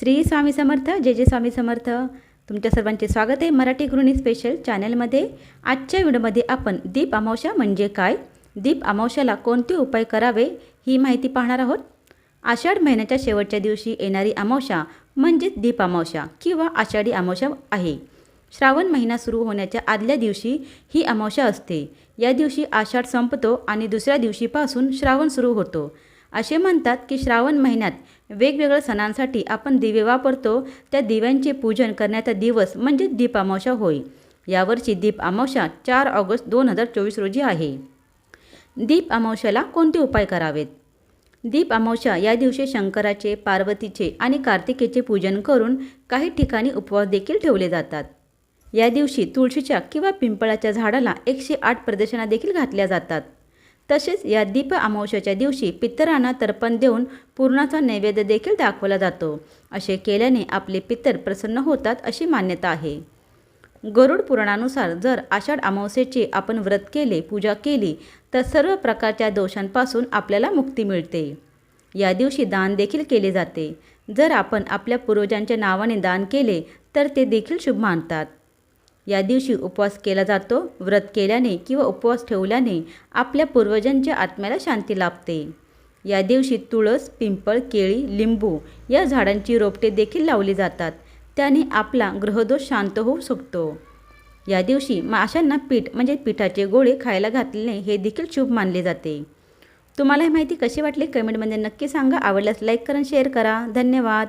श्री स्वामी समर्थ जे जे स्वामी समर्थ. तुमच्या सर्वांचे स्वागत आहे मराठी गृहिणी स्पेशल चॅनलमध्ये आजच्या व्हिडिओमध्ये आपण दीप अमावस्या म्हणजे काय? दीप अमावस्याला कोणते उपाय करावे ही माहिती पाहणार आहोत. आषाढ महिन्याच्या शेवटच्या दिवशी येणारी अमावस्या म्हणजेच दीप अमावस्या किंवा आषाढी अमावस्या आहे. श्रावण महिना सुरू होण्याच्या आदल्या दिवशी ही अमावस्या असते. या दिवशी आषाढ संपतो आणि दुसऱ्या दिवशीपासून श्रावण सुरू होतो. असे म्हणतात की श्रावण महिन्यात वेगवेगळ्या सणांसाठी आपण दिवे वापरतो. त्या दिव्यांचे पूजन करण्याचा दिवस म्हणजे दीप अमावस्या होय. यावर्षी दीप अमावस्या चार ऑगस्ट दोन हजार चोवीस रोजी आहे. दीप अमावस्याला कोणते उपाय करावेत? दीप अमावस्या या दिवशी शंकराचे पार्वतीचे आणि कार्तिकेचे पूजन करून काही ठिकाणी उपवास देखील ठेवले जातात. या दिवशी तुळशीच्या किंवा पिंपळाच्या झाडाला एकशे आठ प्रदक्षिणा देखील घातल्या जातात. तसेच या दीप अमावस्याच्या दिवशी पितरांना तर्पण देऊन पूर्णाचा नैवेद्य देखील दाखवला जातो. असे केल्याने आपले पितर प्रसन्न होतात अशी मान्यता आहे. गरुड पुराणानुसार जर आषाढ अमावस्येचे आपण व्रत केले पूजा केली तर सर्व प्रकारच्या दोषांपासून आपल्याला मुक्ती मिळते. या दिवशी दान देखील केले जाते. जर आपण आपल्या पूर्वजांच्या नावाने दान केले तर ते देखील शुभ मानतात. या दिवशी उपवास केला जातो व्रत केल्याने किंवा उपवास ठेवल्याने आपल्या पूर्वजांच्या आत्म्याला शांती लाभते. या दिवशी तुळस पिंपळ केळी लिंबू या झाडांची रोपटे देखील लावली जातात. त्याने आपला ग्रहदोष शांत होऊ शकतो. या दिवशी माशांना पीठ म्हणजे पिठाचे गोळे खायला घातले हे देखील शुभ मानले जाते. तुम्हाला ही माहिती कशी वाटली? कमेंटमध्ये नक्की सांगा. आवडल्यास लाईक करा शेअर करा. धन्यवाद.